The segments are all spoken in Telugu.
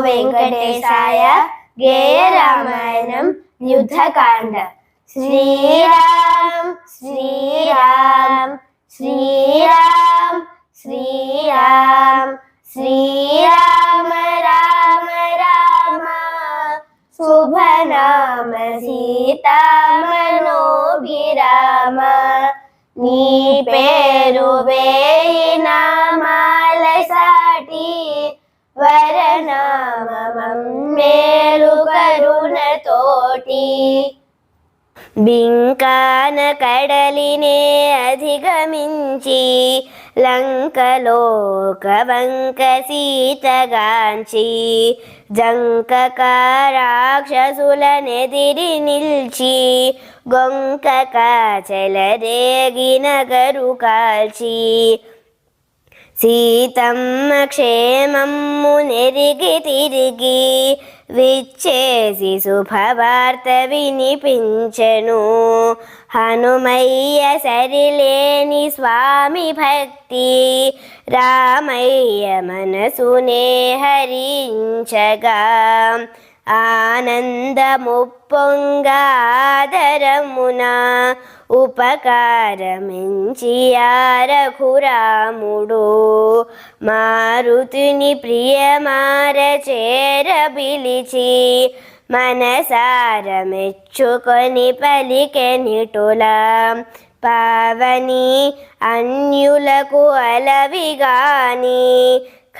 వెంకటేశాయ గేయ రామాయణం యుద్ధకాండ శ్రీరామ్ శ్రీరామ్ శ్రీరామ్ శ్రీరామ్ శ్రీరామ రామ రామ శుభనామ సీతామనోభిరామ నీ బింకాన కడలినే అధిగమించి లంకలోక వంక సీతగాంచి జంకక రాక్షసులనెదిరి నిల్చి గొంకక చెలరేగిన గరు కాల్చి సీతమ్మ క్షేమమ్ము నెరిగి తిరిగి విచ్చేసి శుభవార్త వినిపించెను. హనుమయ్య సరిలేని స్వామి భక్తి రామయ్య మనసునే హరించగా. ఆనందముప్పొంగాదరమున ఉపకారమించియా రఘురాముడు మారుతిని ప్రియమార చేర పిలిచి మనసార మెచ్చుకొని పలికెనిటులా పావని అన్యులకు అలవిగాని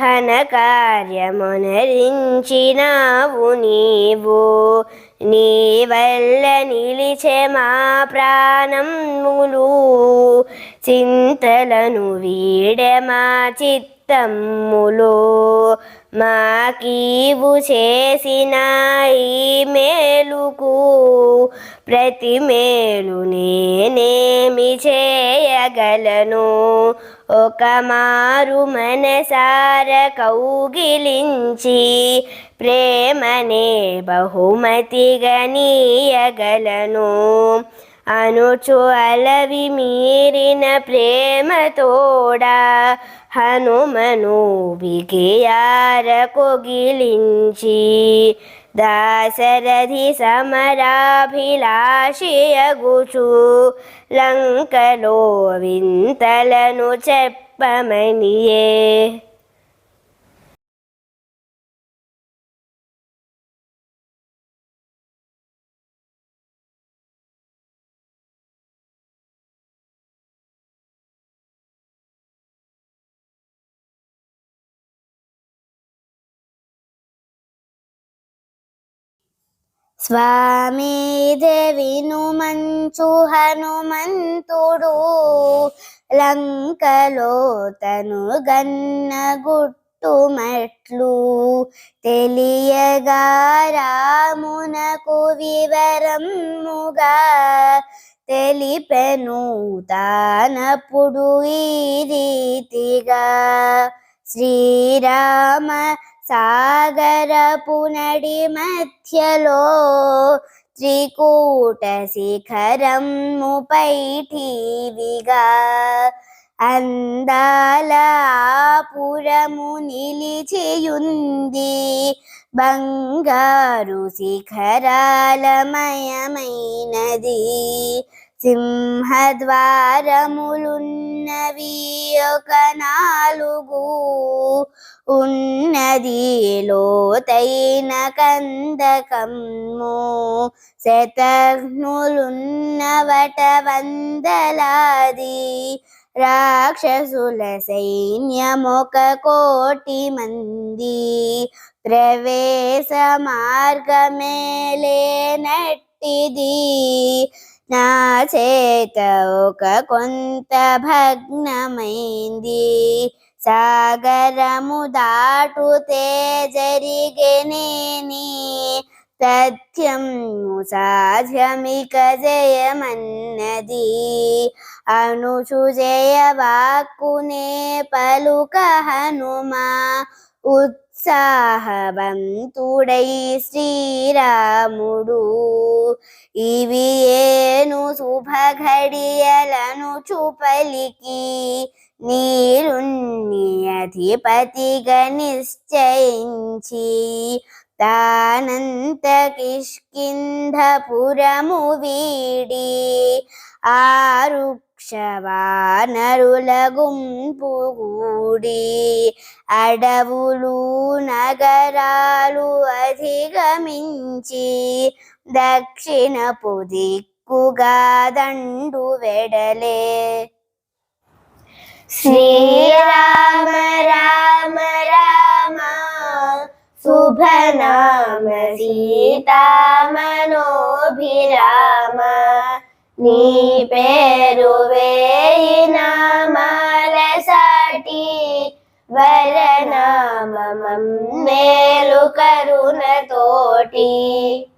ఘనకార్యమునరించినావు నీవు. నీ వల్ల నిలిచే మా ప్రాణములు. చింతలను వీడే మా చిత్తమ్ములు మాకీవు చేసిన ఈ మేలుకు. ప్రతి మేలు నేనేమి చేయగలను? ఒక మారు మనసార కౌగిలించి ప్రేమనే బహుమతిగా నీయగలను. అనుచు అలవి మీరిన ప్రేమతోడా హనుమను కొగిలించి దాశరథి సమరాభిలాషియగుచు లంకలో వింతలను చెప్పమనియే స్వామి దేవిను మంచు హనుమంతుడు లంకలో తను గన్న గుట్టు మెట్లు. తెలియగా రామునకు వివరముగా తెలిపెను తానప్పుడు ఈ రీతిగా. శ్రీరామ సాగరపు నడి మధ్యలో త్రికూట శిఖరం ముపైఠీవిగా అందాల పురము నిలిచియుంది బంగారు శిఖరాలమయమైనది. సింహద్వారములున్నవి ఒక నాలుగు. ఉన్నది లోతైన కందకమ్ము. శతఘ్నులున్నవట వందలాది. రాక్షసుల సైన్యమొక కోటి మంది. ప్రవేశ మార్గమేలేనట్టిది నా చేత ఒక కొంత భగ్నమైంది. సాగరము దాటుతే జరిగనేని సత్యం సాధ్యమిక జయమన్నది. అనుషు జయ వాక్కునే పలుక హనుమా. ఉత్సాహవంతుడై శ్రీరాముడు. ఇవి ఏ శుభ ఘడియలను చూపలికి. నీరుణ్ణి అధిపతిగా నిశ్చయించి తానంత కిష్కింధపురము వీడి ఆరుక్షవానరుల గుంపు కూడి అడవులు నగరాలు అధిగమించి దక్షిణపు దిక్కుగా దండు వెడలే శ్రీరామ రామ రామ శుభనామ సీతామనోభిరామ నీ పేరు వేయి నామాల సాటి వరనామం మేలు కరుణతోటి thank